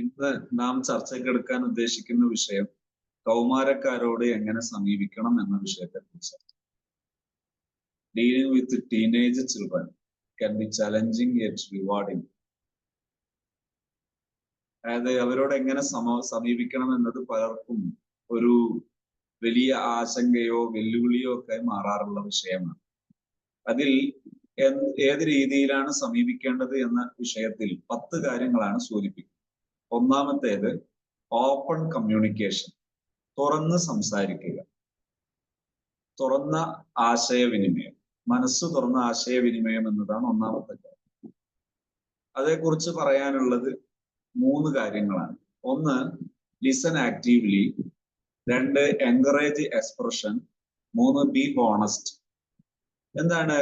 ഇന്ന് നാം ചർച്ചയ്ക്കെടുക്കാൻ ഉദ്ദേശിക്കുന്ന വിഷയം കൗമാരക്കാരോട് എങ്ങനെ സമീപിക്കണം എന്ന വിഷയത്തെ കുറിച്ചാണ്. Dealing with teenage children can be challenging yet rewarding അതായത് അവരോട് എങ്ങനെ സമ സമീപിക്കണം എന്നത് പലർക്കും ഒരു വലിയ ആശങ്കയോ വെല്ലുവിളിയോ ഒക്കെ മാറാറുള്ള വിഷയമാണ്. അതിൽ ഏത് രീതിയിലാണ് സമീപിക്കേണ്ടത് എന്ന വിഷയത്തിൽ പത്ത് കാര്യങ്ങളാണ് സൂചിപ്പിക്കുന്നത്. ഒന്നാമത്തേത് ഓപ്പൺ കമ്മ്യൂണിക്കേഷൻ തുറന്ന് സംസാരിക്കുക. തുറന്ന ആശയവിനിമയം. മനസ്സ് തുറന്ന ആശയവിനിമയം എന്നതാണ് ഒന്നാമത്തെ കാര്യം. അതേക്കുറിച്ച് പറയാനുള്ളത് മൂന്ന് കാര്യങ്ങളാണ്. ഒന്ന് ലിസൺ ആക്റ്റീവ്ലി രണ്ട് എൻകറേജ് എക്സ്പ്രഷൻ മൂന്ന് ബി ഹോണസ്റ്റ് എന്താണ്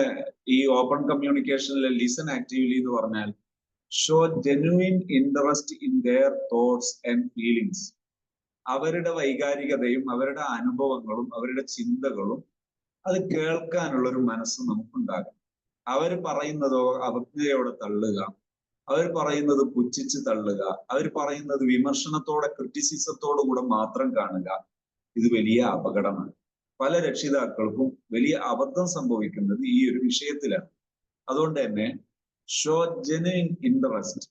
ഈ ഓപ്പൺ കമ്മ്യൂണിക്കേഷനിലെ ലിസൺ ആക്റ്റീവ്ലി എന്ന് പറഞ്ഞാൽ? Show genuine interest in their thoughts and feelings അവരുടെ വൈകാരികതയും അവരുടെ അനുഭവങ്ങളും അവരുടെ ചിന്തകളും അത് കേൾക്കാനുള്ള ഒരു മനസ്സ് നമുക്കുണ്ടാകും അവർ പറയുന്നതോ അവജ്ഞയോടെ തള്ളുക അവർ പറയുന്നത് പുച്ഛിച്ച് തള്ളുക അവർ പറയുന്നത് വിമർശനത്തോടെ ക്രിറ്റിസിസത്തോടു കൂടെ മാത്രം കാണുക ഇത് വലിയ അപകടമാണ്. പല രക്ഷിതാക്കൾക്കും വലിയ അബദ്ധം സംഭവിക്കുന്നത് ഈ ഒരു വിഷയത്തിലാണ്. അതുകൊണ്ട് തന്നെ ഷോ ജെനുവിൻ ഇൻട്രസ്റ്റ്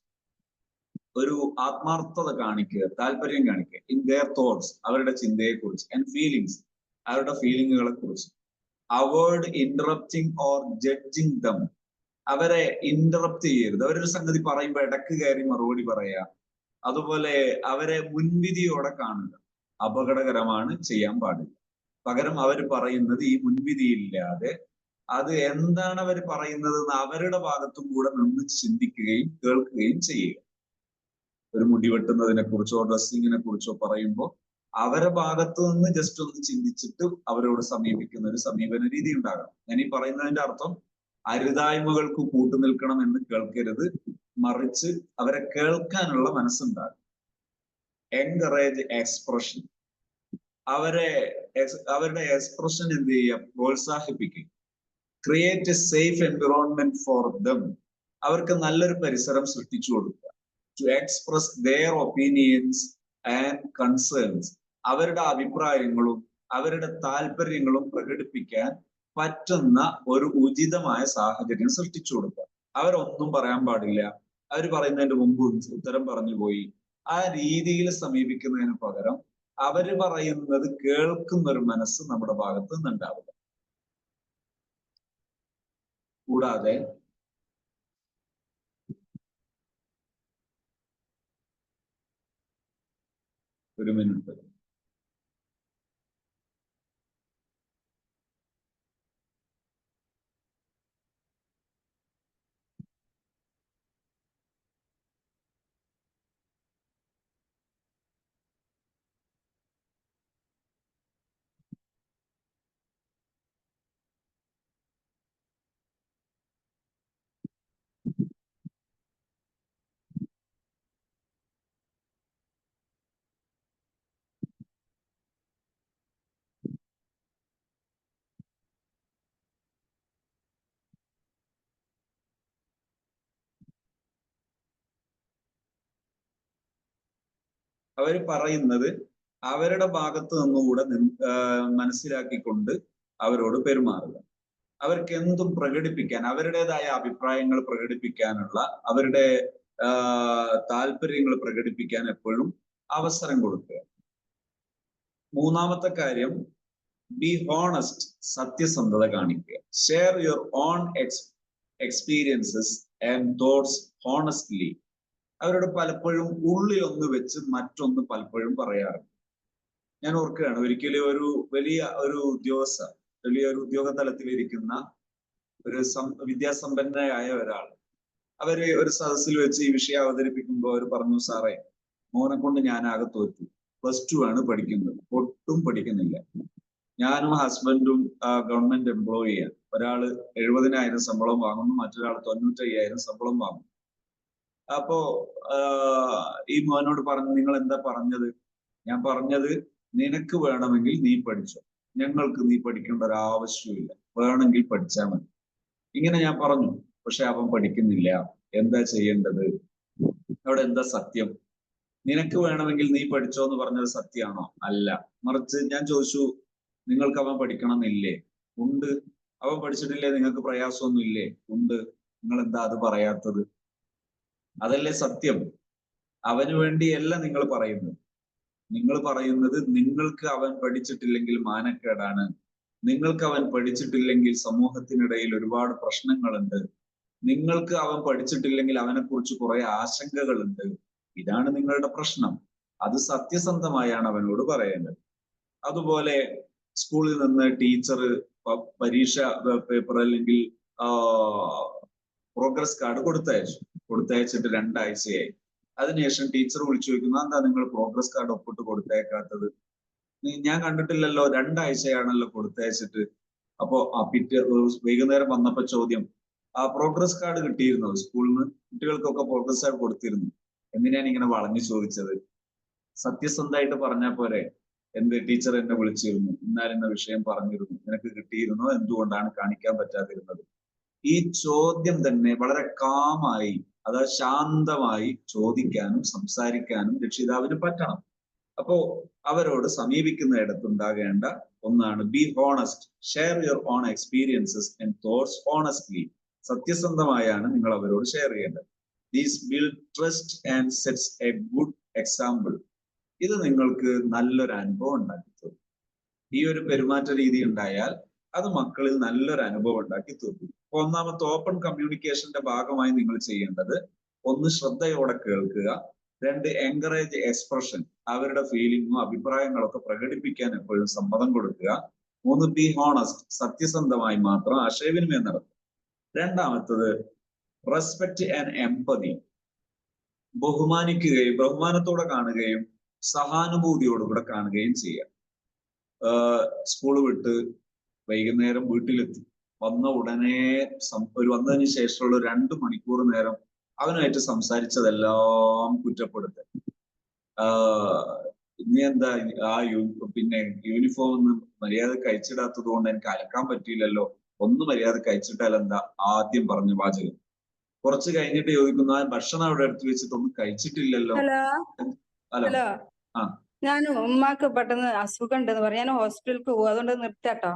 ഒരു ആത്മാർത്ഥത കാണിക്കുക താല്പര്യം കാണിക്കുക. ഇൻ ദെയർ തോട്ട്സ് അവരുടെ ചിന്തയെക്കുറിച്ച് ആൻഡ് ഫീലിങ്സ് അവരുടെ ഫീലിങ്ങുകളെ കുറിച്ച് avoid interrupting or judging them അവരെ ഇന്ററപ്റ്റ് ചെയ്യരുത്. അവരൊരു സംഗതി പറയുമ്പോൾ ഇടയ്ക്ക് കയറി മറുപടി പറയുക അതുപോലെ അവരെ മുൻവിധിയോടെ കാണുക. അപകടകരമാണ് ചെയ്യാൻ പാടില്ല. പകരം അവർ പറയുന്നത് ഈ മുൻവിധിയില്ലാതെ അത് എന്താണ് അവർ പറയുന്നത് എന്ന് അവരുടെ ഭാഗത്തും കൂടെ നിന്ന് ചിന്തിക്കുകയും കേൾക്കുകയും ചെയ്യുക. ഒരു മുടി വെട്ടുന്നതിനെ കുറിച്ചോ ഡ്രസ്സിങ്ങിനെ കുറിച്ചോ പറയുമ്പോൾ അവരെ ഭാഗത്തു നിന്ന് ജസ്റ്റ് ഒന്ന് ചിന്തിച്ചിട്ട് അവരോട് സമീപിക്കുന്ന ഒരു സമീപന രീതി ഉണ്ടാകണം. ഞാൻ ഈ പറയുന്നതിന്റെ അർത്ഥം അരുതായ്മകൾക്ക് കൂട്ടുനിൽക്കണം എന്ന് കേൾക്കരുത്. മറിച്ച് അവരെ കേൾക്കാനുള്ള മനസ്സുണ്ടാകും എൻകറേജ് എക്സ്പ്രഷൻ അവരെ അവരുടെ എക്സ്പ്രഷൻ എന്ത് ചെയ്യുക? പ്രോത്സാഹിപ്പിക്കുക. Create a safe environment for them അവർക്ക് നല്ലൊരു പരിസരം സൃഷ്ടിച്ചു കൊടുക്കുക. To express their opinions and concerns അവരുടെ അഭിപ്രായങ്ങളും അവരുടെ താല്പര്യങ്ങളും പ്രകടിപ്പിക്കാൻ പറ്റുന്ന ഒരു ഉചിതമായ സാഹചര്യം സൃഷ്ടിച്ചു കൊടുക്കുക. അവരൊന്നും പറയാൻ പാടില്ല. അവർ പറയുന്നതിന്റെ മുമ്പ് ഉത്തരം പറഞ്ഞു പോയി. ആ രീതിയിൽ സമീപിക്കുന്നതിന് പകരം അവർ പറയുന്നത് കേൾക്കുന്ന ഒരു മനസ്സ് നമ്മുടെ ഭാഗത്ത് നിന്നുണ്ടാവുക കൂടാതെ ഒരു മിനിറ്റ് അവർ പറയുന്നത് അവരുടെ ഭാഗത്ത് നിന്നുകൂടെ മനസ്സിലാക്കിക്കൊണ്ട് അവരോട് പെരുമാറുക. അവർക്ക് എന്തും പ്രകടിപ്പിക്കാൻ അവരുടേതായ അഭിപ്രായങ്ങൾ പ്രകടിപ്പിക്കാനുള്ള അവരുടെ താല്പര്യങ്ങൾ പ്രകടിപ്പിക്കാൻ എപ്പോഴും അവസരം കൊടുക്കുക. മൂന്നാമത്തെ കാര്യം ബി ഹോണസ്റ്റ് സത്യസന്ധത കാണിക്കുക. Share your own ex experiences and thoughts honestly അവരോട് പലപ്പോഴും ഉള്ളിൽ ഒന്ന് വെച്ച് മറ്റൊന്ന് പലപ്പോഴും പറയാറുണ്ട്. ഞാൻ ഓർക്കുകയാണ് ഒരിക്കലും ഒരു വലിയ ഒരു ഉദ്യോഗസ്ഥ വലിയ ഒരു ഉദ്യോഗ തലത്തിലിരിക്കുന്ന ഒരു സം വിദ്യാസമ്പന്നയായ ഒരാൾ അവർ ഒരു സദസ്സിൽ വെച്ച് ഈ വിഷയം അവതരിപ്പിക്കുമ്പോൾ അവർ പറഞ്ഞു സാറേ മോനെ കൊണ്ട് ഞാൻ ആകെ തോറ്റു പ്ലസ് ടു ആണ് പഠിക്കുന്നത് ഒട്ടും പഠിക്കുന്നില്ല. ഞാനും ഹസ്ബൻഡും ഗവൺമെന്റ് എംപ്ലോയിയാണ് ഒരാൾ എഴുപതിനായിരം ശമ്പളം വാങ്ങുന്നു മറ്റൊരാൾ തൊണ്ണൂറ്റയ്യായിരം ശമ്പളം വാങ്ങുന്നു. അപ്പോ ഈ മോനോട് പറഞ്ഞു നിങ്ങൾ എന്താ പറഞ്ഞത്? ഞാൻ പറഞ്ഞത് നിനക്ക് വേണമെങ്കിൽ നീ പഠിച്ചോ. ഞങ്ങൾക്ക് നീ പഠിക്കേണ്ട ഒരു ആവശ്യമില്ല. വേണമെങ്കിൽ പഠിച്ചാൽ മതി. ഇങ്ങനെ ഞാൻ പറഞ്ഞു. പക്ഷെ അവൻ പഠിക്കുന്നില്ല. എന്താ ചെയ്യേണ്ടത്? അവിടെ എന്താ സത്യം? നിനക്ക് വേണമെങ്കിൽ നീ പഠിച്ചോ എന്ന് പറഞ്ഞത് സത്യമാണോ? അല്ല. മറിച്ച് ഞാൻ ചോദിച്ചു നിങ്ങൾക്ക് അവൻ പഠിക്കണം എന്നില്ലേ ഉണ്ട്. അവൻ പഠിച്ചിട്ടില്ലേ? നിങ്ങൾക്ക് പ്രയാസമൊന്നും ഇല്ലേ ഉണ്ട്. നിങ്ങൾ എന്താ അത് പറയാത്തത്? അതല്ലേ സത്യം? അവന് വേണ്ടിയല്ല നിങ്ങൾ പറയുന്നത്. നിങ്ങൾ പറയുന്നത് നിങ്ങൾക്ക് അവൻ പഠിച്ചിട്ടില്ലെങ്കിൽ മാനക്കേടാണ്. നിങ്ങൾക്ക് അവൻ പഠിച്ചിട്ടില്ലെങ്കിൽ സമൂഹത്തിനിടയിൽ ഒരുപാട് പ്രശ്നങ്ങളുണ്ട്. നിങ്ങൾക്ക് അവൻ പഠിച്ചിട്ടില്ലെങ്കിൽ അവനെക്കുറിച്ച് കുറെ ആശങ്കകളുണ്ട്. ഇതാണ് നിങ്ങളുടെ പ്രശ്നം. അത് സത്യസന്ധമായാണ് അവനോട് പറയേണ്ടത്. അതുപോലെ സ്കൂളിൽ നിന്ന് ടീച്ചർ പരീക്ഷ പേപ്പർ അല്ലെങ്കിൽ പ്രോഗ്രസ് കാർഡ് കൊടുത്തയച്ചു. കൊടുത്തയച്ചിട്ട് രണ്ടാഴ്ചയായി. അതിനുശേഷം ടീച്ചർ വിളിച്ചു ചോദിക്കുന്നു എന്താ നിങ്ങൾ പ്രോഗ്രസ് കാർഡ് ഒപ്പിട്ട് കൊടുത്തേക്കാത്തത് ഞാൻ കണ്ടിട്ടില്ലല്ലോ രണ്ടാഴ്ചയാണല്ലോ കൊടുത്തയച്ചിട്ട്. അപ്പോ ആ പിറ്റേ വൈകുന്നേരം വന്നപ്പോ ചോദ്യം ആ പ്രോഗ്രസ് കാർഡ് കിട്ടിയിരുന്നു സ്കൂളിൽ നിന്ന് കുട്ടികൾക്കൊക്കെ പ്രോഗ്രസ് കാർഡ് കൊടുത്തിരുന്നു. എന്തിനാണ് ഇങ്ങനെ വളഞ്ഞു ചോദിച്ചത്? സത്യസന്ധമായിട്ട് പറഞ്ഞാൽ പോരെ എന്ത് ടീച്ചർ എന്നെ വിളിച്ചിരുന്നു. ഇന്നാലിന്ന വിഷയം പറഞ്ഞിരുന്നു. നിനക്ക് കിട്ടിയിരുന്നോ? എന്തുകൊണ്ടാണ് കാണിക്കാൻ പറ്റാതിരുന്നത്? ഈ ചോദ്യം തന്നെ വളരെ കാമായി അതായത് ശാന്തമായി ചോദിക്കാനും സംസാരിക്കാനും രക്ഷിതാവിന് പറ്റണം. അപ്പോ അവരോട് സമീപിക്കുന്നിടത്തുണ്ടാകേണ്ട ഒന്നാണ് be honest share your own experiences and thoughts honestly സത്യസന്ധമായാണ് നിങ്ങൾ അവരോട് ഷെയർ ചെയ്യേണ്ടത്. These build trust and sets a good example ഇത് നിങ്ങൾക്ക് നല്ലൊരു അനുഭവം ഉണ്ടാക്കി തരും. ഈ ഒരു പെരുമാറ്റ രീതി ഉണ്ടായാൽ അത് മക്കളിൽ നല്ലൊരു അനുഭവം ഉണ്ടാക്കി തീർക്കും ഒന്നാമത്തെ ഓപ്പൺ കമ്മ്യൂണിക്കേഷന്റെ ഭാഗമായി നിങ്ങൾ ചെയ്യേണ്ടത് ഒന്ന് ശ്രദ്ധയോടെ കേൾക്കുക രണ്ട് എൻകറേജ് എക്സ്പ്രഷൻ അവരുടെ ഫീലിങ്ങും അഭിപ്രായങ്ങളൊക്കെ പ്രകടിപ്പിക്കാൻ എപ്പോഴും സമ്മതം കൊടുക്കുക മൂന്ന് ബി ഹോണസ്റ്റ് സത്യസന്ധമായി മാത്രം ആശയവിനിമയം നടത്തുക. രണ്ടാമത്തത് റെസ്പെക്ട് ആൻഡ് എംപതി ബഹുമാനിക്കുകയും ബഹുമാനത്തോടെ കാണുകയും സഹാനുഭൂതിയോടുകൂടെ കാണുകയും ചെയ്യുക. സ്കൂൾ വിട്ട് വൈകുന്നേരം വീട്ടിലെത്തി. വന്ന ഉടനെ ഒരു വന്നതിന് ശേഷമുള്ള രണ്ട് മണിക്കൂർ നേരം അവനുമായിട്ട് സംസാരിച്ചതെല്ലാം കുറ്റപ്പെടുത്തൽ. ഇനി എന്താ ആ യൂ പിന്നെ യൂണിഫോം ഒന്ന് മര്യാദ കഴിച്ചിടാത്തത് കൊണ്ട് എനിക്ക് അലക്കാൻ പറ്റിയില്ലല്ലോ. ഒന്ന് മര്യാദ കഴിച്ചിട്ടാൽ എന്താ ആദ്യം പറഞ്ഞ വാചകം? കുറച്ച് കഴിഞ്ഞിട്ട് ചോദിക്കുന്നു ആ ഭക്ഷണം അവിടെ എടുത്തു വെച്ചിട്ട് ഒന്നും കഴിച്ചിട്ടില്ലല്ലോ? ഹലോ? ആ. ഞാൻ ഉമ്മാക്ക് പെട്ടെന്ന് അസുഖം ഉണ്ടെന്ന് പറയാൻ ഞാൻ ഹോസ്പിറ്റലിലേക്ക് പോകും അതുകൊണ്ട് നിർത്താട്ടോ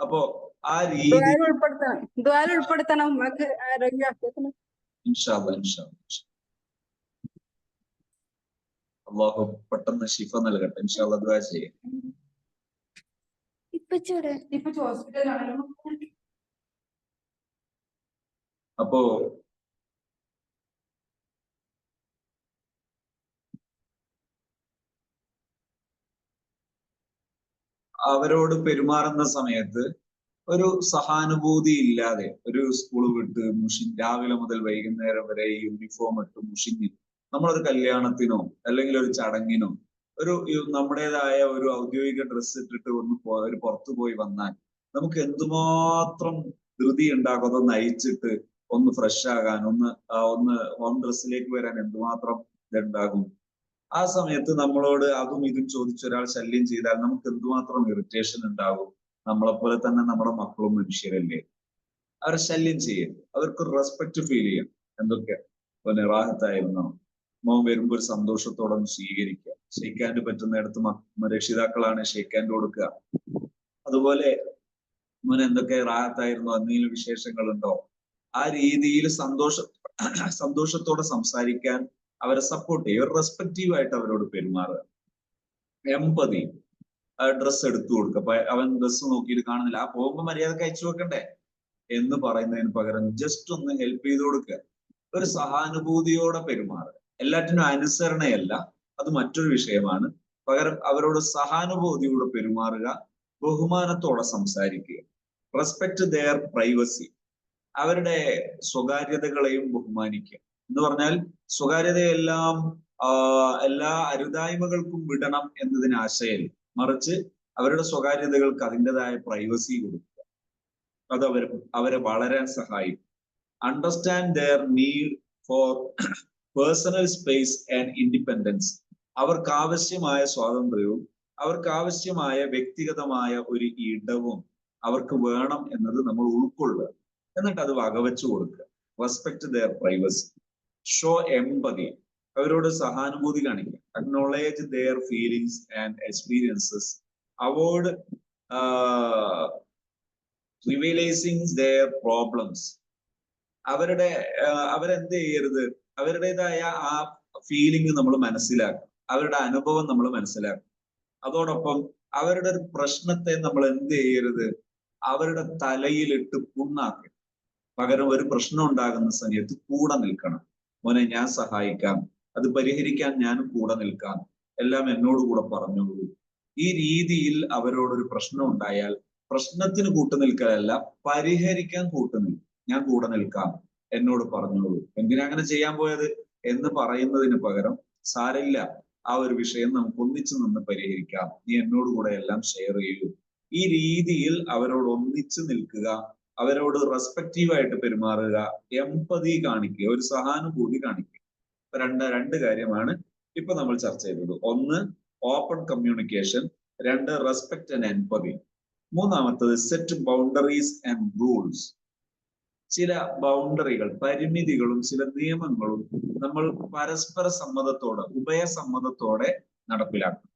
അപ്പൊ ആ രീതി ഉൾപ്പെടുത്തണം. ഉമ്മാക്ക് ആരോഗ്യ അള്ളാഹു പെട്ടെന്ന് ഷിഫ നൽകട്ടെ. ഇൻഷാല്ല ദ്വാ ചെയ്യാം. അപ്പോ അവരോട് പെരുമാറുന്ന സമയത്ത് ഒരു സഹാനുഭൂതി ഇല്ലാതെ ഒരു സ്കൂൾ വിട്ട് മുഷി രാവിലെ മുതൽ വൈകുന്നേരം വരെ യൂണിഫോം ഇട്ട് മുഷിഞ്ഞ് നമ്മളൊരു കല്യാണത്തിനോ അല്ലെങ്കിൽ ഒരു ചടങ്ങിനോ ഒരു നമ്മുടേതായ ഒരു ഔദ്യോഗിക ഡ്രസ്സ് ഇട്ടിട്ട് ഒന്ന് ഒരു പുറത്തു പോയി വന്നാൽ നമുക്ക് എന്തുമാത്രം ധൃതി ഉണ്ടാക്കും അതൊന്ന് അയച്ചിട്ട് ഒന്ന് ഫ്രഷ് ആകാൻ ഒന്ന് ഒന്ന് ഹോം ഡ്രസ്സിലേക്ക് വരാൻ എന്തുമാത്രം ഇതുണ്ടാകും. ആ സമയത്ത് നമ്മളോട് അതും ഇതും ചോദിച്ച ഒരാൾ ശല്യം ചെയ്താൽ നമുക്ക് എന്തുമാത്രം ഇറിറ്റേഷൻ ഉണ്ടാകും? നമ്മളെപ്പോലെ തന്നെ നമ്മുടെ മക്കളും മനുഷ്യരല്ലേ? അവരെ ശല്യം ചെയ്യരുത് അവർക്ക് റെസ്പെക്ട് ഫീൽ ചെയ്യണം എന്തൊക്കെ? ഇപ്പൊ നിറാഹത്തായിരുന്നോ മോൻ വരുമ്പോൾ ഒരു സന്തോഷത്തോടെ സ്വീകരിക്കുക. ഷെയ്ക്കാൻഡ് പറ്റുന്നിടത്ത് രക്ഷിതാക്കളാണ് ഷെയ്ക്കാൻഡ് കൊടുക്കുക. അതുപോലെ മോൻ എന്തൊക്കെ റാഹത്തായിരുന്നു? എന്തെങ്കിലും വിശേഷങ്ങളുണ്ടോ? ആ രീതിയിൽ സന്തോഷ സന്തോഷത്തോടെ സംസാരിക്കാൻ അവരെ സപ്പോർട്ട് ചെയ്യുക ഒരു റെസ്പെക്റ്റീവ് ആയിട്ട് അവരോട് പെരുമാറുക. എമ്പതി ഡ്രസ്സ് എടുത്തു കൊടുക്കുക. അപ്പൊ അവൻ ഡ്രസ്സ് നോക്കിയിട്ട് കാണുന്നില്ല. ആ പോകുമ്പോൾ മര്യാദയ്ക്ക് അയച്ചു വെക്കണ്ടേ? എന്ന് പറയുന്നതിന് പകരം ജസ്റ്റ് ഒന്ന് ഹെൽപ്പ് ചെയ്ത് കൊടുക്കുക. ഒരു സഹാനുഭൂതിയോടെ പെരുമാറുക. എല്ലാറ്റിനും അനുസരണയല്ല. അത് മറ്റൊരു വിഷയമാണ്. പകരം അവരോട് സഹാനുഭൂതിയോടെ പെരുമാറുക. ബഹുമാനത്തോടെ സംസാരിക്കുക. റെസ്പെക്ട് ദെയർ പ്രൈവസി അവരുടെ സ്വകാര്യതകളെയും ബഹുമാനിക്കുക. എന്ന് പറഞ്ഞാൽ സ്വകാര്യതയെല്ലാം എല്ലാ അരുതായ്മകൾക്കും വിടണം എന്നതിന് ആശയം. മറിച്ച് അവരുടെ സ്വകാര്യതകൾക്ക് അതിന്റെതായ പ്രൈവസി കൊടുക്കുക. അത് അവർ അവരെ വളരാൻ സഹായിക്കും. Understand their need for personal space and independence അവർക്ക് ആവശ്യമായ സ്വാതന്ത്ര്യവും അവർക്ക് ആവശ്യമായ വ്യക്തിഗതമായ ഒരു ഇടവും അവർക്ക് വേണം എന്നത് നമ്മൾ ഉൾക്കൊള്ളുക. എന്നിട്ട് അത് വകവെച്ചു കൊടുക്കുക. Respect their privacy show empathy അവരോട് സഹാനുഭൂതി കാണിക്കുക. Acknowledge their feelings and experiences avoid trivialising their problems അവരുടെ അവരെന്ത് ചെയ്യരുത്? അവരുടേതായ ആ ഫീലിംഗ് നമ്മൾ മനസ്സിലാക്കും അവരുടെ അനുഭവം നമ്മൾ മനസ്സിലാക്കും അതോടൊപ്പം അവരുടെ ഒരു പ്രശ്നത്തെ നമ്മൾ എന്ത് ചെയ്യരുത്? അവരുടെ തലയിലിട്ട് പുണ്ണാക്കി പകരം ഒരു പ്രശ്നം ഉണ്ടാകുന്ന സമയത്ത് കൂടെ നിൽക്കണം. മോനെ ഞാൻ സഹായിക്കാം. അത് പരിഹരിക്കാൻ ഞാനും കൂടെ നിൽക്കാം. എല്ലാം എന്നോട് കൂടെ പറഞ്ഞോളൂ. ഈ രീതിയിൽ അവരോടൊരു പ്രശ്നം ഉണ്ടായാൽ പ്രശ്നത്തിന് കൂട്ടുനിൽക്കലല്ല പരിഹരിക്കാൻ കൂട്ടുനിൽക്കും ഞാൻ കൂടെ നിൽക്കാം. എന്നോട് പറഞ്ഞോളൂ. എന്തിനാ അങ്ങനെ ചെയ്യാൻ പോയത്? എന്ന് പറയുന്നതിന് പകരം സാരമില്ല. ആ ഒരു വിഷയം നമുക്ക് ഒന്നിച്ചു നിന്ന് പരിഹരിക്കാം. നീ എന്നോട് കൂടെ എല്ലാം ഷെയർ ചെയ്യൂ. ഈ രീതിയിൽ അവരോട് ഒന്നിച്ചു നിൽക്കുക അവരോട് റെസ്പെക്റ്റീവ് ആയിട്ട് പെരുമാറുക എമ്പതി കാണിക്കുക ഒരു സഹാനുഭൂതി കാണിക്കുക. രണ്ട് രണ്ട് കാര്യമാണ് ഇപ്പൊ നമ്മൾ ചർച്ച ചെയ്തത്. ഒന്ന് ഓപ്പൺ കമ്മ്യൂണിക്കേഷൻ രണ്ട് റെസ്പെക്ട് ആൻഡ് എൻപതി മൂന്നാമത്തത് സെറ്റ് ബൗണ്ടറീസ് ആൻഡ് റൂൾസ് ചില ബൗണ്ടറികൾ പരിമിതികളും ചില നിയമങ്ങളും നമ്മൾ പരസ്പര സമ്മതത്തോടെ ഉഭയസമ്മതത്തോടെ നടപ്പിലാക്കണം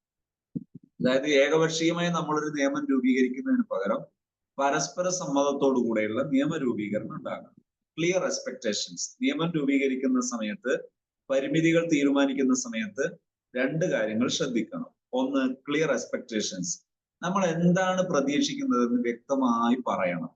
അതായത് ഏകപക്ഷീയമായി നമ്മളൊരു നിയമം രൂപീകരിക്കുന്നതിന് പകരം പരസ്പര സമ്മതത്തോടു കൂടെയുള്ള നിയമ രൂപീകരണം ഉണ്ടാകണം. ക്ലിയർ എക്സ്പെക്ടേഷൻസ് നിയമം രൂപീകരിക്കുന്ന സമയത്ത് പരിമിതികൾ തീരുമാനിക്കുന്ന സമയത്ത് രണ്ട് കാര്യങ്ങൾ ശ്രദ്ധിക്കണം. ഒന്ന് ക്ലിയർ എക്സ്പെക്ടേഷൻസ് നമ്മൾ എന്താണ് പ്രതീക്ഷിക്കുന്നതെന്ന് വ്യക്തമായി പറയണം.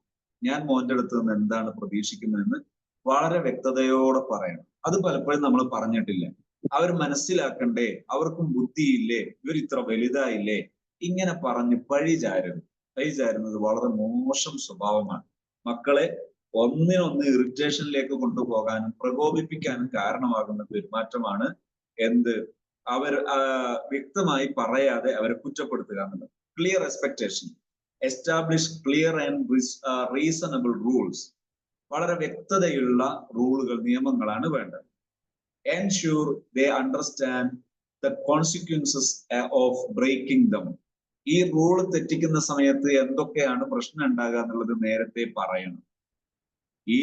ഞാൻ മോന്റെ അടുത്ത് നിന്ന് എന്താണ് പ്രതീക്ഷിക്കുന്നതെന്ന് വളരെ വ്യക്തതയോടെ പറയണം. അത് പലപ്പോഴും നമ്മൾ പറഞ്ഞിട്ടില്ല. അവർ മനസ്സിലാക്കണ്ടേ? അവർക്കും ബുദ്ധിയില്ലേ? ഇവർ ഇത്ര വലുതായില്ലേ? ഇങ്ങനെ പറഞ്ഞ് പഴി ചാരുന്നു. ചാരുന്നത് വളരെ മോശം സ്വഭാവമാണ്. മക്കളെ ഒന്നിനൊന്ന് ഇറിറ്റേഷനിലേക്ക് കൊണ്ടുപോകാനും പ്രകോപിപ്പിക്കാനും കാരണമാകുന്ന പെരുമാറ്റമാണ് എന്ത്? അവർ വ്യക്തമായി പറയാതെ അവരെ കുറ്റപ്പെടുത്തുക എന്നുള്ളത്. Clear expectation establish clear and reasonable rules വളരെ വ്യക്തതയുള്ള റൂളുകൾ നിയമങ്ങളാണ് വേണ്ടത്. Ensure they understand the consequences of breaking them ഈ റൂൾ തെറ്റിക്കുന്ന സമയത്ത് എന്തൊക്കെയാണ് പ്രശ്നം ഉണ്ടാകുക എന്നുള്ളത് നേരത്തെ പറയണം. ഈ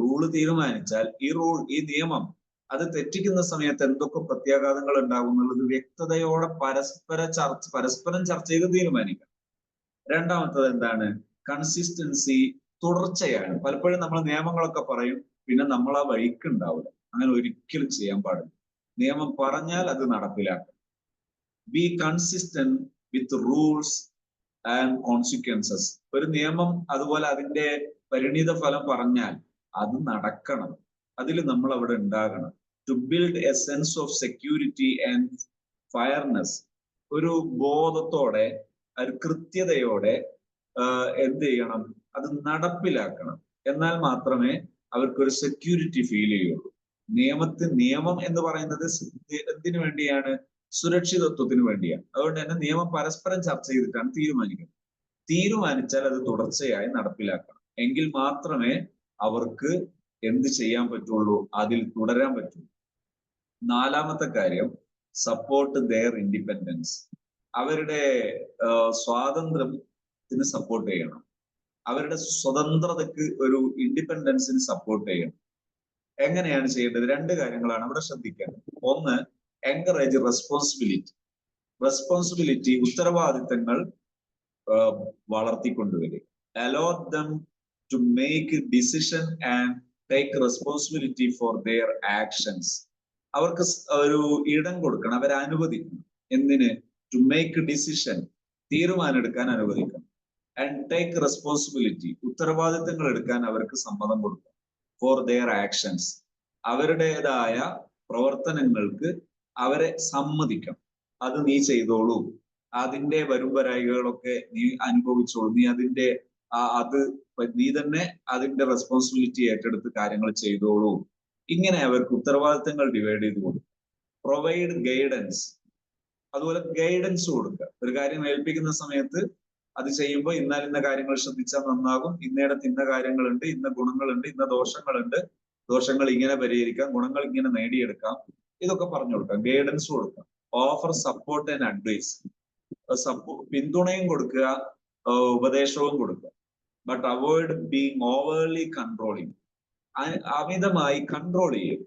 റൂൾ തീരുമാനിച്ചാൽ ഈ റൂൾ ഈ നിയമം അത് തെറ്റിക്കുന്ന സമയത്ത് എന്തൊക്കെ പ്രത്യാഘാതങ്ങൾ ഉണ്ടാകും എന്നുള്ളത് വ്യക്തതയോടെ പരസ്പര ചർച്ച പരസ്പരം ചർച്ച ചെയ്ത് തീരുമാനിക്കാം. രണ്ടാമത്തത് എന്താണ്? കൺസിസ്റ്റൻസി തുടർച്ചയാണ്. പലപ്പോഴും നമ്മൾ നിയമങ്ങളൊക്കെ പറയും പിന്നെ നമ്മൾ ആ വഴിക്ക് ഉണ്ടാവില്ല. അങ്ങനെ ഒരിക്കലും ചെയ്യാൻ പാടില്ല. നിയമം പറഞ്ഞാൽ അത് നടപ്പിലാക്കും. Be consistent with rules and consequences ഒരു നിയമം അതുപോലെ അതിന്റെ പരിണിത ഫലം പറഞ്ഞാൽ അത് നടക്കണം. അതിൽ നമ്മൾ അവിടെ ഉണ്ടാകണം. To build a sense of security and fairness ഒരു ബോധത്തോടെ ഒരു കൃത്യതയോടെ എന്ത് ചെയ്യണം? അത് നടപ്പിലാക്കണം. എന്നാൽ മാത്രമേ അവർക്കൊരു സെക്യൂരിറ്റി ഫീൽ ചെയ്യുള്ളൂ. നിയമത്തിന് നിയമം എന്ന് പറയുന്നത് എന്തിനു വേണ്ടിയാണ്? സുരക്ഷിതത്വത്തിന് വേണ്ടിയാണ്. അതുകൊണ്ട് തന്നെ നിയമം പരസ്പരം ചർച്ച ചെയ്തിട്ടാണ് തീരുമാനിക്കുന്നത്. തീരുമാനിച്ചാൽ അത് തുടർച്ചയായി നടപ്പിലാക്കണം. എങ്കിൽ മാത്രമേ അവർക്ക് എന്ത് ചെയ്യാൻ പറ്റുള്ളൂ? അതിൽ തുടരാൻ പറ്റുള്ളൂ നാലാമത്തെ കാര്യം സപ്പോർട്ട് ദെയർ ഇൻഡിപെൻഡൻസ് അവരുടെ സ്വാതന്ത്ര്യത്തിന് സപ്പോർട്ട് ചെയ്യണം. അവരുടെ സ്വതന്ത്രതക്ക് ഒരു ഇൻഡിപെൻഡൻസിന് സപ്പോർട്ട് ചെയ്യണം. എങ്ങനെയാണ് ചെയ്യേണ്ടത്? രണ്ട് കാര്യങ്ങളാണ് അവിടെ ശ്രദ്ധിക്കേണ്ടത്. ഒന്ന് എൻകറേജ് റെസ്പോൺസിബിലിറ്റി റെസ്പോൺസിബിലിറ്റി ഉത്തരവാദിത്തങ്ങൾ വളർത്തിക്കൊണ്ടുവരിക. Allow them to make decision and take responsibility for their actions അവർക്ക് ഒരു ഇടം കൊടുക്കണം അവരെ അനുവദിക്കണം. എന്തിന്? ടു മേക്ക് ഡിസിഷൻ തീരുമാനം എടുക്കാൻ അനുവദിക്കണം. ആൻഡ് ടേക്ക് റെസ്പോൺസിബിലിറ്റി ഉത്തരവാദിത്തങ്ങൾ എടുക്കാൻ അവർക്ക് സമ്മതം കൊടുക്കണം. ഫോർ ദെയർ ആക്ഷൻസ് അവരുടേതായ പ്രവർത്തനങ്ങൾക്ക് അവരെ സമ്മതിക്കണം. അത് നീ ചെയ്തോളൂ. അതിന്റെ വരുംവരായികളൊക്കെ നീ അനുഭവിച്ചോളൂ. നീ അതിന്റെ അത് നീ തന്നെ അതിന്റെ റെസ്പോൺസിബിലിറ്റി ഏറ്റെടുത്ത് കാര്യങ്ങൾ ചെയ്തോളൂ. ഇങ്ങനെ അവർക്ക് ഉത്തരവാദിത്തങ്ങൾ ഡിവൈഡ് ചെയ്ത് കൊടുക്കും. പ്രൊവൈഡ് ഗൈഡൻസ് അതുപോലെ ഗൈഡൻസ് കൊടുക്കുക. ഒരു കാര്യം ഏൽപ്പിക്കുന്ന സമയത്ത് അത് ചെയ്യുമ്പോൾ ഇന്നാൽ ഇന്ന കാര്യങ്ങൾ ശ്രദ്ധിച്ചാൽ നന്നാകും. ഇന്നയിടത്ത് ഇന്ന കാര്യങ്ങളുണ്ട് ഇന്ന ഗുണങ്ങളുണ്ട് ഇന്ന ദോഷങ്ങളുണ്ട്. ദോഷങ്ങൾ ഇങ്ങനെ പരിഹരിക്കാം ഗുണങ്ങൾ ഇങ്ങനെ നേടിയെടുക്കാം. ഇതൊക്കെ പറഞ്ഞു കൊടുക്കാം. ഗൈഡൻസ് കൊടുക്കാം. ഓഫർ സപ്പോർട്ട് ആൻഡ് അഡ്വൈസ് പിന്തുണയും കൊടുക്കുക ഉപദേശവും കൊടുക്കുക. But avoid being overly controlling അമിതമായി കൺട്രോൾ ചെയ്യും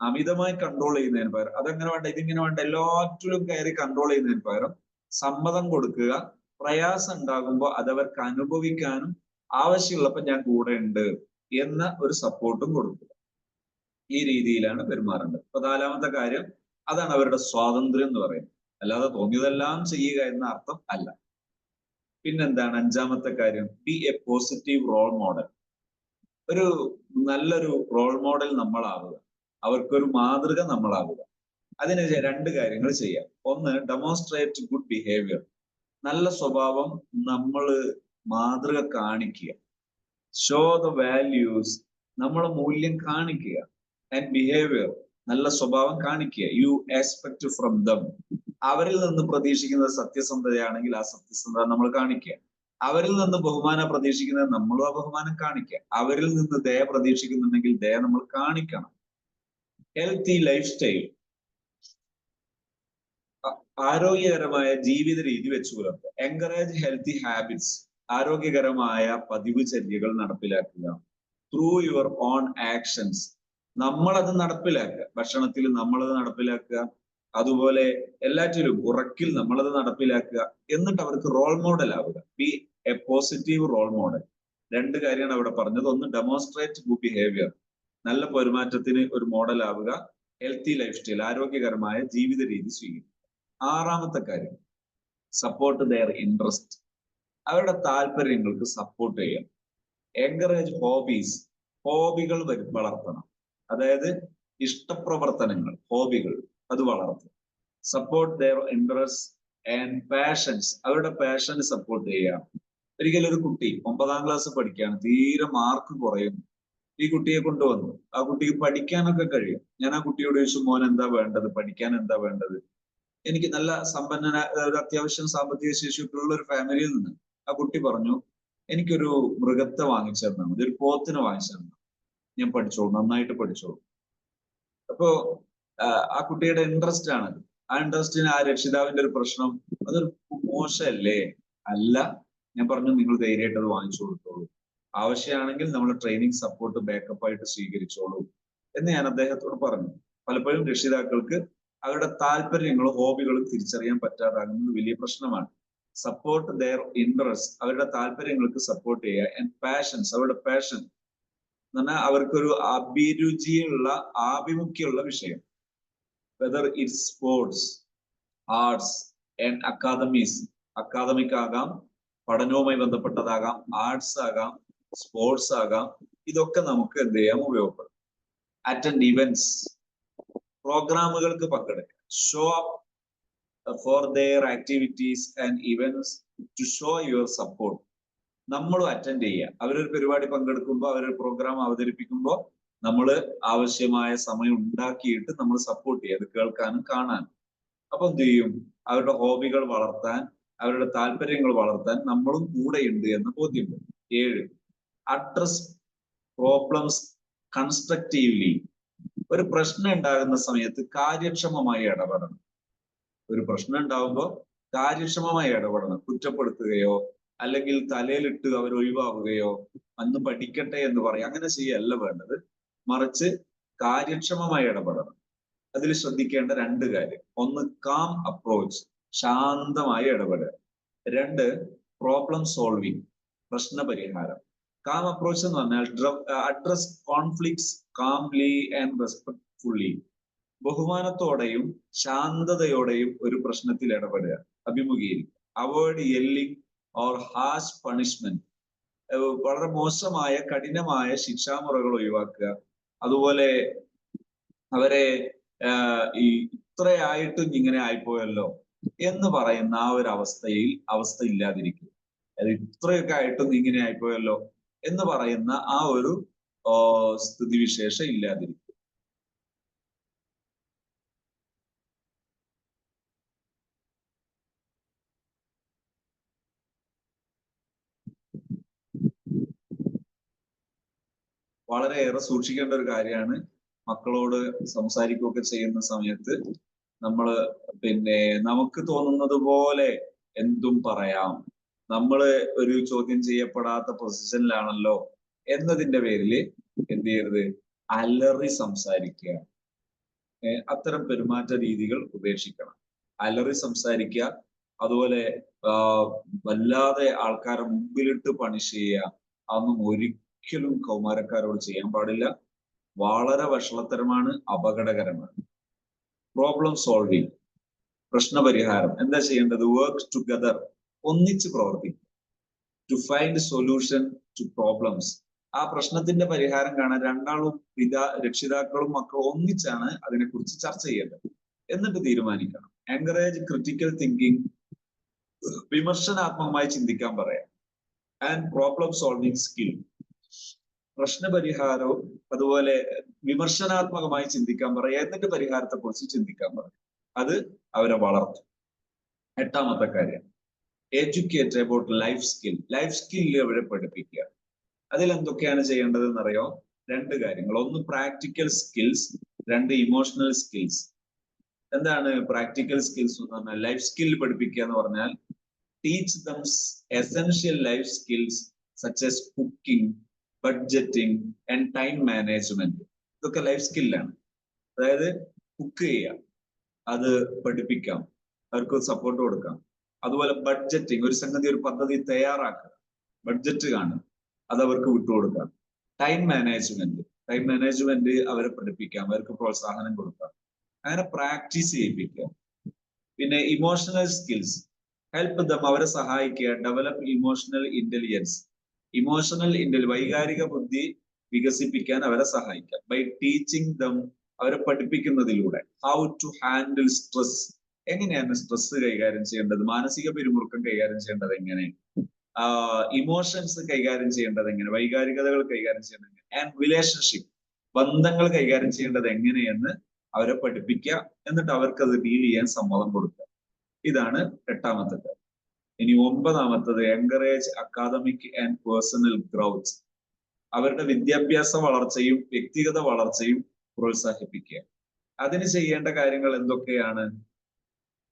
അമിതമായി കൺട്രോൾ ചെയ്യുന്നതിന് പകരം അതങ്ങനെ വേണ്ട? ഇതിങ്ങനെ വേണ്ട. എല്ലാറ്റിലും കയറി കൺട്രോൾ ചെയ്യുന്നതിന് പകരം സമ്മതം കൊടുക്കുക. പ്രയാസം ഉണ്ടാകുമ്പോൾ അതവർക്ക് അനുഭവിക്കാനും ആവശ്യമുള്ളപ്പോൾ ഞാൻ കൂടെ ഉണ്ട് എന്ന ഒരു സപ്പോർട്ടും കൊടുക്കുക. ഈ രീതിയിലാണ് പെരുമാറേണ്ടത്. അപ്പൊ നാലാമത്തെ കാര്യം അതാണ് അവരുടെ സ്വാതന്ത്ര്യം എന്ന് പറയുന്നത്. അല്ലാതെ തോന്നിയതെല്ലാം ചെയ്യുക എന്ന അർത്ഥം അല്ല. പിന്നെന്താണ് അഞ്ചാമത്തെ കാര്യം? Be a positive role model ഒരു നല്ലൊരു റോൾ മോഡൽ നമ്മളാവുക. അവർക്കൊരു മാതൃക നമ്മളാവുക. അതിന് രണ്ട് കാര്യങ്ങൾ ചെയ്യാം. ഒന്ന് ഡെമോൺസ്ട്രേറ്റ് ഗുഡ് ബിഹേവിയർ നല്ല സ്വഭാവം നമ്മൾ മാതൃക കാണിക്കുക. ഷോ ദ വാല്യൂസ് നമ്മൾ മൂല്യം കാണിക്കുക. ആൻഡ് ബിഹേവിയർ നല്ല സ്വഭാവം കാണിക്കുക. യു എക്സ്പെക്ട് ഫ്രം ദം അവരിൽ നിന്ന് പ്രതീക്ഷിക്കുന്നത് സത്യസന്ധതയാണെങ്കിൽ ആ സത്യസന്ധത നമ്മൾ കാണിക്കുക. അവരിൽ നിന്ന് ബഹുമാനം പ്രതീക്ഷിക്കുന്നത് നമ്മളും ആ ബഹുമാനം കാണിക്കുക. അവരിൽ നിന്ന് ദയ പ്രതീക്ഷിക്കുന്നുണ്ടെങ്കിൽ ദയ നമ്മൾ കാണിക്കണം. ഹെൽത്തി ലൈഫ് സ്റ്റൈൽ ആരോഗ്യകരമായ ജീവിത രീതി വെച്ചു പുലർത്തുക. എൻകറേജ് ഹെൽത്തി ഹാബിറ്റ്സ് ആരോഗ്യകരമായ പതിവ് ചര്യകൾ നടപ്പിലാക്കുക. ത്രൂ യുവർ ഓൺ ആക്ഷൻസ് നമ്മളത് നടപ്പിലാക്കുക. ഭക്ഷണത്തിൽ നമ്മളത് നടപ്പിലാക്കുക. അതുപോലെ എല്ലാറ്റിലും ഉറക്കിൽ നമ്മളത് നടപ്പിലാക്കുക. എന്നിട്ട് അവർക്ക് റോൾ മോഡൽ ആവുക. Be a positive role model രണ്ട് കാര്യമാണ് അവിടെ പറഞ്ഞത്. ഒന്ന് ഡെമോൺസ്ട്രേറ്റ് ഗുഡ് ബിഹേവിയർ നല്ല പെരുമാറ്റത്തിന് ഒരു മോഡൽ ആവുക. ഹെൽത്തി ലൈഫ് സ്റ്റൈൽ ആരോഗ്യകരമായ ജീവിത രീതി സ്വീകരിക്കുക. ആറാമത്തെ കാര്യം സപ്പോർട്ട് ദെയർ ഇൻട്രസ്റ്റ് അവരുടെ താല്പര്യങ്ങൾക്ക് സപ്പോർട്ട് ചെയ്യാം എൻകറേജ് ഹോബീസ് ഹോബികൾ വളർത്തണം. അതായത് ഇഷ്ടപ്രവർത്തനങ്ങൾ ഹോബികൾ അത് വളർത്തും support their interest and passions അവരുടെ പാഷൻ സപ്പോർട്ട് ചെയ്യാം ഒരിക്കലും ഒരു കുട്ടി ഒമ്പതാം ക്ലാസ് പഠിക്കുകയാണ്. തീരെ മാർക്ക് കുറയുന്നു ഈ കുട്ടിയെ കൊണ്ടുവന്നു. ആ കുട്ടിക്ക് പഠിക്കാനൊക്കെ കഴിയും. ഞാൻ ആ കുട്ടിയോട് ചോദിച്ചു മോൻ എന്താ വേണ്ടത്? പഠിക്കാൻ എന്താ വേണ്ടത്? എനിക്ക് നല്ല സമ്പന്നന ഒരു അത്യാവശ്യം സാമ്പത്തിക ശേഷി ഒക്കെയുള്ള ഒരു ഫാമിലിയിൽ നിന്ന് ആ കുട്ടി പറഞ്ഞു എനിക്കൊരു മൃഗത്തെ വാങ്ങിച്ചു തന്നാൽ മതി. ഒരു പോത്തിനെ വാങ്ങിച്ചു തരണം ഞാൻ പഠിച്ചോളൂ നന്നായിട്ട് പഠിച്ചോളൂ. അപ്പോ ആ, കുട്ടിയുടെ ഇൻട്രസ്റ്റ് ആണ് ആ ഇൻട്രസ്റ്റിന് ആ രക്ഷിതാവിന്റെ ഒരു പ്രശ്നം അതൊരു മോശമല്ലേ? അല്ല ഞാൻ പറഞ്ഞു നിങ്ങൾ ധൈര്യമായിട്ട് അത് വാങ്ങിച്ചു കൊടുത്തോളൂ. ആവശ്യമാണെങ്കിൽ നമ്മൾ ട്രെയിനിങ് സപ്പോർട്ട് ബാക്കപ്പ് ആയിട്ട് സ്വീകരിച്ചോളൂ എന്ന് ഞാൻ അദ്ദേഹത്തോട് പറഞ്ഞു. പലപ്പോഴും രക്ഷിതാക്കൾക്ക് അവരുടെ താല്പര്യങ്ങളും ഹോബികളും തിരിച്ചറിയാൻ പറ്റാതാകുന്നത് വലിയ പ്രശ്നമാണ്. സപ്പോർട്ട് ദയർ ഇൻട്രസ്റ്റ് അവരുടെ താല്പര്യങ്ങൾക്ക് സപ്പോർട്ട് ചെയ്യുക ആൻഡ് പാഷൻസ് അവരുടെ പാഷൻ എന്ന് പറഞ്ഞാൽ അവർക്കൊരു അഭിരുചിയുള്ള ആഭിമുഖ്യമുള്ള വിഷയം. Whether it sports arts and academies academic ആകാം പഠനവുമായി ബന്ധപ്പെട്ടതാകാം ആർട്സ് ആകാം സ്പോർട്സ് ആകാം ഇതൊക്കെ നമുക്ക് എന്ത് ചെയ്യാം? ഉപയോഗപ്പെടും അറ്റൻഡ് ഇവന്റ്സ് പ്രോഗ്രാമുകൾക്ക് പങ്കെടുക്കുക show up for their activities and events to show your support നമ്മളും അറ്റൻഡ് ചെയ്യുക. അവരൊരു പരിപാടി പങ്കെടുക്കുമ്പോൾ അവരൊരു പ്രോഗ്രാം അവതരിപ്പിക്കുമ്പോൾ നമ്മൾ ആവശ്യമായ സമയം ഉണ്ടാക്കിയിട്ട് നമ്മൾ സപ്പോർട്ട് ചെയ്യുക. അത് കേൾക്കാനും കാണാനും. അപ്പൊ എന്ത് ചെയ്യും? അവരുടെ ഹോബികൾ വളർത്താൻ അവരുടെ താല്പര്യങ്ങൾ വളർത്താൻ നമ്മളും കൂടെയുണ്ട് എന്ന ബോധ്യമുണ്ട്. ഏഴ് അഡ്രസ് പ്രോബ്ലംസ് കൺസ്ട്രക്റ്റീവ്ലി ഒരു പ്രശ്നം ഉണ്ടാകുന്ന സമയത്ത് കാര്യക്ഷമമായി ഇടപെടണം. ഒരു പ്രശ്നം ഉണ്ടാകുമ്പോൾ കാര്യക്ഷമമായി ഇടപെടണം. കുറ്റപ്പെടുത്തുകയോ അല്ലെങ്കിൽ തലയിലിട്ട് അവർ ഒഴിവാവുകയോ അന്ന് പഠിക്കട്ടെ എന്ന് പറയും. അങ്ങനെ ചെയ്യല്ല വേണ്ടത്. മറിച്ച് കാര്യക്ഷമമായി ഇടപെടണം. അതിൽ ശ്രദ്ധിക്കേണ്ട രണ്ട് കാര്യം. ഒന്ന് കാം അപ്രോച്ച് ശാന്തമായി ഇടപെടുക. രണ്ട് പ്രോബ്ലം സോൾവിങ് പ്രശ്ന പരിഹാരം കാം അപ്രോച്ച് എന്ന് പറഞ്ഞാൽ address conflicts calmly and respectfully ബഹുമാനത്തോടെയും ശാന്തതയോടെയും ഒരു പ്രശ്നത്തിൽ ഇടപെടുക. അഭിമുഖീകരിക്കുക. Avoid yelling or harsh punishment വളരെ മോശമായ കഠിനമായ ശിക്ഷാമുറകൾ ഒഴിവാക്കുക. അതുപോലെ അവരെ ഈ ഇത്രയായിട്ടും ഇങ്ങനെ ആയിപ്പോയല്ലോ എന്ന് പറയുന്ന ആ ഒരു അവസ്ഥയിൽ അവസ്ഥ ഇല്ലാതിരിക്കുക. അത് ഇത്രയൊക്കെ ആയിട്ടും ഇങ്ങനെ ആയിപ്പോയല്ലോ എന്ന് പറയുന്ന ആ ഒരു സ്ഥിതിവിശേഷം ഇല്ലാതിരിക്കുക. വളരെയേറെ സൂക്ഷിക്കേണ്ട ഒരു കാര്യമാണ്. മക്കളോട് സംസാരിക്കുകയൊക്കെ ചെയ്യുന്ന സമയത്ത് നമ്മൾ പിന്നെ നമുക്ക് തോന്നുന്നത് പോലെ എന്തും പറയാം. നമ്മൾ ഒരു ചോദ്യം ചെയ്യപ്പെടാത്ത പൊസിഷനിലാണല്ലോ എന്നതിന്റെ പേരിൽ എന്ത് ചെയ്യരുത്? അലറി സംസാരിക്കുക. അത്തരം പെരുമാറ്റ രീതികൾ ഉപേക്ഷിക്കണം. അലറി സംസാരിക്കുക. അതുപോലെ വല്ലാതെ ആൾക്കാരെ മുമ്പിലിട്ട് പണിഷ് ചെയ്യുക. അതൊന്നും ഒരിക്കലും കൗമാരക്കാരോട് ചെയ്യാൻ പാടില്ല. വളരെ വഷളത്തരമാണ് അപകടകരമാണ്. പ്രോബ്ലം സോൾവിങ് പ്രശ്നപരിഹാരം എന്താ ചെയ്യേണ്ടത്? വർക്ക് ടുഗദർ ഒന്നിച്ച് പ്രവർത്തിക്കുക. To find solution to problems ആ പ്രശ്നത്തിന്റെ പരിഹാരം കാണാൻ രണ്ടാളും പിതാ രക്ഷിതാക്കളും മക്കളും ഒന്നിച്ചാണ് അതിനെക്കുറിച്ച് ചർച്ച ചെയ്യേണ്ടത്. എന്നിട്ട് തീരുമാനിക്കണം. എൻകറേജ് ക്രിട്ടിക്കൽ തിങ്കിങ് വിമർശനാത്മകമായി ചിന്തിക്കാൻ പറയാം. ആൻഡ് പ്രോബ്ലം സോൾവിങ് സ്കിൽ പ്രശ്നപരിഹാരവും അതുപോലെ വിമർശനാത്മകമായി ചിന്തിക്കാൻ പറയുക എന്നിട്ട് പരിഹാരത്തെ കുറിച്ച് ചിന്തിക്കാൻ പറയും. അത് അവരെ വളർത്തും. എട്ടാമത്തെ കാര്യം. Educate about life skill life skill അവരെ പഠിപ്പിക്കുക. അതിൽ എന്തൊക്കെയാണ് ചെയ്യേണ്ടതെന്ന് അറിയോ രണ്ട് കാര്യങ്ങൾ. ഒന്ന് പ്രാക്ടിക്കൽ സ്കിൽസ് രണ്ട് ഇമോഷണൽ സ്കിൽസ് എന്താണ് പ്രാക്ടിക്കൽ സ്കിൽസ് എന്ന് പറഞ്ഞാൽ? ലൈഫ് സ്കിൽ പഠിപ്പിക്കുക എന്ന് പറഞ്ഞാൽ teach them essential life skills such as cooking budgeting and time management ഇതൊക്കെ ലൈഫ് സ്കില്ലാണ് അതായത് കുക്ക് ചെയ്യാം അത് പഠിപ്പിക്കാം അവർക്ക് സപ്പോർട്ട് കൊടുക്കാം. അതുപോലെ ബഡ്ജറ്റിംഗ് ഒരു സംഗതി ഒരു പദ്ധതി തയ്യാറാക്കുക. ബഡ്ജറ്റ് കാണുക അത് അവർക്ക് വിട്ടുകൊടുക്കാം ടൈം മാനേജ്മെന്റ് ടൈം മാനേജ്മെന്റ് അവരെ പഠിപ്പിക്കാം അവർക്ക് പ്രോത്സാഹനം കൊടുക്കാം. അങ്ങനെ പ്രാക്ടീസ് ചെയ്യിപ്പിക്കുക. പിന്നെ ഇമോഷണൽ സ്കിൽസ് ഹെൽപ്പ് ദം അവരെ സഹായിക്കുക develop emotional intelligence emotional intel വൈകാരിക ബുദ്ധി വികസിപ്പിക്കാൻ അവരെ സഹായിക്കാം. ബൈ ടീച്ചിങ് ദം അവരെ പഠിപ്പിക്കുന്നതിലൂടെ. ഹൗ ടു ഹാൻഡിൽ സ്ട്രെസ് എങ്ങനെയാണ് സ്ട്രെസ് കൈകാര്യം ചെയ്യേണ്ടത്? മാനസിക പിരിമുറുക്കം കൈകാര്യം ചെയ്യേണ്ടത് എങ്ങനെ? ഇമോഷൻസ് കൈകാര്യം ചെയ്യേണ്ടത് എങ്ങനെ? വൈകാരികതകൾ കൈകാര്യം ചെയ്യേണ്ടത് എങ്ങനെ? ആൻഡ് റിലേഷൻഷിപ്പ് ബന്ധങ്ങൾ കൈകാര്യം ചെയ്യേണ്ടത് എങ്ങനെയെന്ന് അവരെ പഠിപ്പിക്കുക. എന്നിട്ട് അവർക്ക് അത് ഡീൽ ചെയ്യാൻ സമ്മതം കൊടുക്കുക. ഇതാണ് എട്ടാമത്തെ കാര്യം ഇനി ഒമ്പതാമത്തത് encourage academic and personal growth അവരുടെ വിദ്യാഭ്യാസ വളർച്ചയും വ്യക്തിഗത വളർച്ചയും പ്രോത്സാഹിപ്പിക്കുക. അതിന് ചെയ്യേണ്ട കാര്യങ്ങൾ എന്തൊക്കെയാണ്?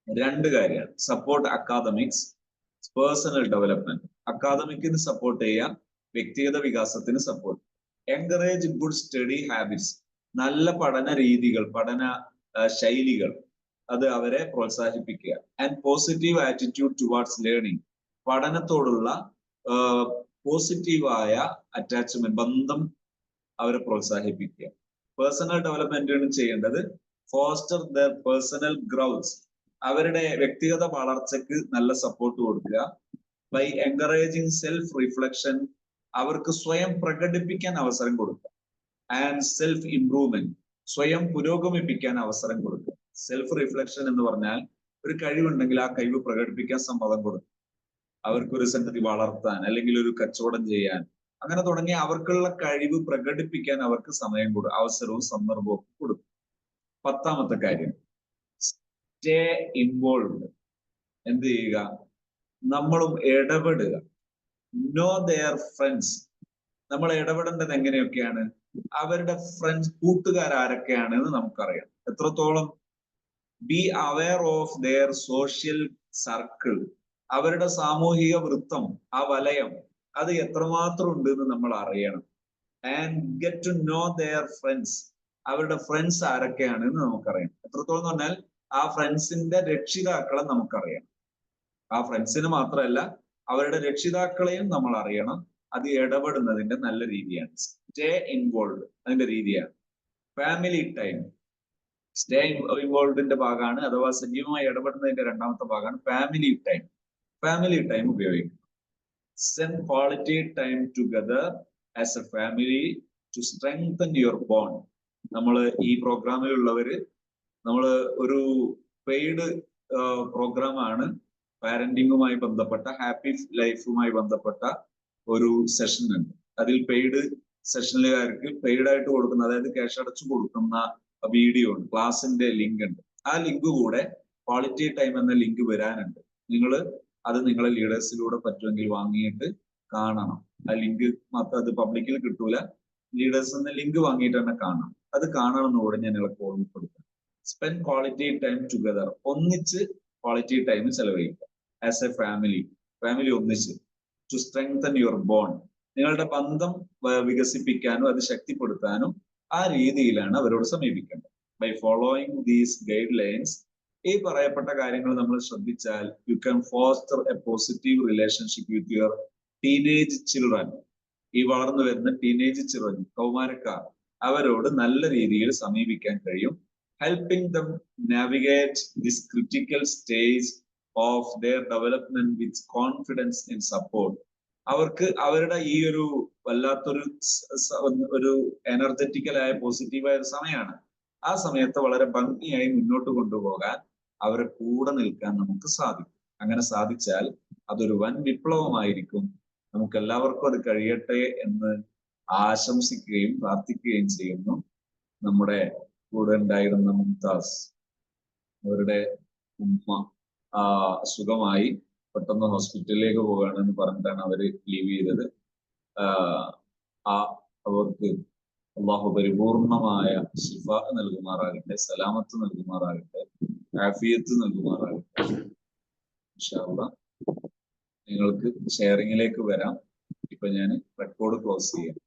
രണ്ട് കാര്യമാണ് സപ്പോർട്ട് അക്കാദമിക്സ് പേഴ്സണൽ ഡെവലപ്മെന്റ് അക്കാദമിക്കിന് സപ്പോർട്ട് ചെയ്യാം വ്യക്തിഗത വികാസത്തിന് support encourage good study habits നല്ല പഠന രീതികൾ പഠന ശൈലികൾ. അത് അവരെ പ്രോത്സാഹിപ്പിക്കുക. And positive attitude towards learning പഠനത്തോടുള്ള പോസിറ്റീവായ അറ്റാച്ച്മെന്റ് ബന്ധം അവരെ പ്രോത്സാഹിപ്പിക്കുക. പേഴ്സണൽ ഡെവലപ്മെന്റാണ് ചെയ്യേണ്ടത് ഫോസ്റ്റർ ദ പേഴ്സണൽ ഗ്രൗത്ത് അവരുടെ വ്യക്തിഗത വളർച്ചയ്ക്ക് നല്ല സപ്പോർട്ട് കൊടുക്കുക. ബൈ എൻകറേജിങ് സെൽഫ് റിഫ്ലക്ഷൻ അവർക്ക് സ്വയം പ്രകടിപ്പിക്കാൻ അവസരം കൊടുക്കുക. ആൻഡ് സെൽഫ് ഇംപ്രൂവ്മെന്റ് സ്വയം പുരോഗമിപ്പിക്കാൻ അവസരം കൊടുക്കുക. സെൽഫ് റിഫ്ലക്ഷൻ എന്ന് പറഞ്ഞാൽ ഒരു കഴിവുണ്ടെങ്കിൽ ആ കഴിവ് പ്രകടിപ്പിക്കാൻ സമ്മതം കൊടുക്കും അവർക്കൊരു സംഗതി വളർത്താൻ അല്ലെങ്കിൽ ഒരു കച്ചവടം ചെയ്യാൻ. അങ്ങനെ തുടങ്ങി അവർക്കുള്ള കഴിവ് പ്രകടിപ്പിക്കാൻ അവർക്ക് സമയം കൊടുക്കും അവസരവും സന്ദർഭവും കൊടുക്കും. പത്താമത്തെ കാര്യം സ്റ്റേ ഇൻവോൾവ് എന്ത് ചെയ്യുക? നമ്മളും ഇടപെടുക. നോ ദെയർ ഫ്രണ്ട്സ് നമ്മൾ ഇടപെടേണ്ടത് എങ്ങനെയൊക്കെയാണ്? അവരുടെ ഫ്രണ്ട്സ് കൂട്ടുകാർ ആരൊക്കെയാണ് എന്ന് നമുക്കറിയാം. എത്രത്തോളം be aware of their social circle അവരുടെ സാമൂഹിക വൃത്തം ആ വലയം അത് എത്രമാത്രം ഉണ്ട് എന്ന് നമ്മൾ അറിയണം. And get to know their friends അവരുടെ ഫ്രണ്ട്സ് ആരൊക്കെയാണ് എന്ന് നമുക്കറിയാം എത്രത്തോളം എന്ന് പറഞ്ഞാൽ ആ ഫ്രണ്ട്സിന്റെ രക്ഷിതാക്കളെ നമുക്കറിയണം. ആ ഫ്രണ്ട്സിന് മാത്രമല്ല അവരുടെ രക്ഷിതാക്കളെയും നമ്മൾ അറിയണം. അത് ഇടപെടുന്നതിന്റെ നല്ല രീതിയാണ്. സ്റ്റേ ഇൻവോൾവ് അതിന്റെ രീതിയാണ്. ഫാമിലി ടൈം സ്റ്റേ ഇൻവോൾവിന്റെ ഭാഗമാണ് അഥവാ സജീവമായി ഇടപെടുന്നതിന്റെ രണ്ടാമത്തെ ഭാഗമാണ് ഫാമിലി ടൈം ഫാമിലി ടൈം ഉപയോഗിക്കും spend quality time together as a family to strengthen your bond നമ്മൾ ഈ പ്രോഗ്രാമിലുള്ളവര് നമ്മൾ ഒരു പെയ്ഡ് പ്രോഗ്രാമാണ് പാരന്റിങ്ങുമായി ബന്ധപ്പെട്ട ഹാപ്പി ലൈഫുമായി ബന്ധപ്പെട്ട ഒരു സെഷൻ ഉണ്ട്. അതിൽ പെയ്ഡ് സെഷനിലുകാർക്ക് പെയ്ഡ് ആയിട്ട് കൊടുക്കുന്ന അതായത് ക്യാഷ് അടച്ചു കൊടുക്കുന്ന വീഡിയോ ഉണ്ട്. ക്ലാസിന്റെ ലിങ്ക് ഉണ്ട്. ആ ലിങ്ക് കൂടെ ക്വാളിറ്റി ടൈം എന്ന ലിങ്ക് വരാനുണ്ട്. നിങ്ങൾ അത് നിങ്ങളെ ലീഡേഴ്സിലൂടെ പറ്റുമെങ്കിൽ വാങ്ങിയിട്ട് കാണണം. ആ ലിങ്ക് മാത്രം അത് പബ്ലിക്കിൽ കിട്ടൂല. ലീഡേഴ്സ് എന്ന ലിങ്ക് വാങ്ങിയിട്ട് തന്നെ കാണണം. അത് കാണണം എന്ന് കൂടെ ഞാൻ നിങ്ങളെ ഓർമ്മപ്പെടുത്താം സ്പെൻഡ് ക്വാളിറ്റി ടൈം ടുഗദർ ഒന്നിച്ച് ക്വാളിറ്റി ടൈം ചെലവഴിക്കുക. ആസ് എ ഫാമിലി ഫാമിലി ഒന്നിച്ച്. ടു സ്ട്രെങ്തൻ യുവർ ബോണ്ട് നിങ്ങളുടെ ബന്ധം വികസിപ്പിക്കാനും അത് ശക്തിപ്പെടുത്താനും ആ രീതിയിലാണ് അവരോട് സമീപിക്കേണ്ടത്. By following these guidelines ഈ പറയപ്പെട്ട കാര്യങ്ങൾ നമ്മൾ ശ്രദ്ധിച്ചാൽ you can foster a positive relationship with your teenage children ഈ വളർന്നു വരുന്ന ടീനേജ് ചിൽഡ്രൻ കൗമാരക്കാർ അവരോട് നല്ല രീതിയിൽ സമീപിക്കാൻ കഴിയും. Helping them navigate this critical stage of their development with confidence in support അവർക്ക് അവരുടെ ഈ ഒരു വല്ലാത്തൊരു ഒരു എനർജറ്റിക്കലായ പോസിറ്റീവായ ഒരു സമയമാണ്. ആ സമയത്ത് വളരെ ഭംഗിയായി മുന്നോട്ട് കൊണ്ടുപോകാൻ അവരെ കൂടെ നിൽക്കാൻ നമുക്ക് സാധിക്കും. അങ്ങനെ സാധിച്ചാൽ അതൊരു വൻ വിപ്ലവമായിരിക്കും. നമുക്ക് എല്ലാവർക്കും അത് കഴിയട്ടെ എന്ന് ആശംസിക്കുകയും പ്രാർത്ഥിക്കുകയും ചെയ്യുന്നു നമ്മുടെ കൂടെ ഉണ്ടായിരുന്ന മുംതാസ്. അവരുടെ ഉമ്മ സുഖമായി പെട്ടെന്ന് ഹോസ്പിറ്റലിലേക്ക് പോവുകയാണെന്ന് പറഞ്ഞിട്ടാണ് അവർ ലീവ് ചെയ്തത്. ആ അവർക്ക് അള്ളാഹു പരിപൂർണമായ ശിഫ നൽകുമാറാകട്ടെ സലാമത്ത് നൽകുമാറാകട്ടെ ആഫിയത്ത് നൽകുമാറാകട്ടെ. നിങ്ങൾക്ക് ഷെയറിങ്ങിലേക്ക് വരാം. ഇപ്പൊ ഞാൻ റെക്കോർഡ് ക്ലോസ് ചെയ്യാം.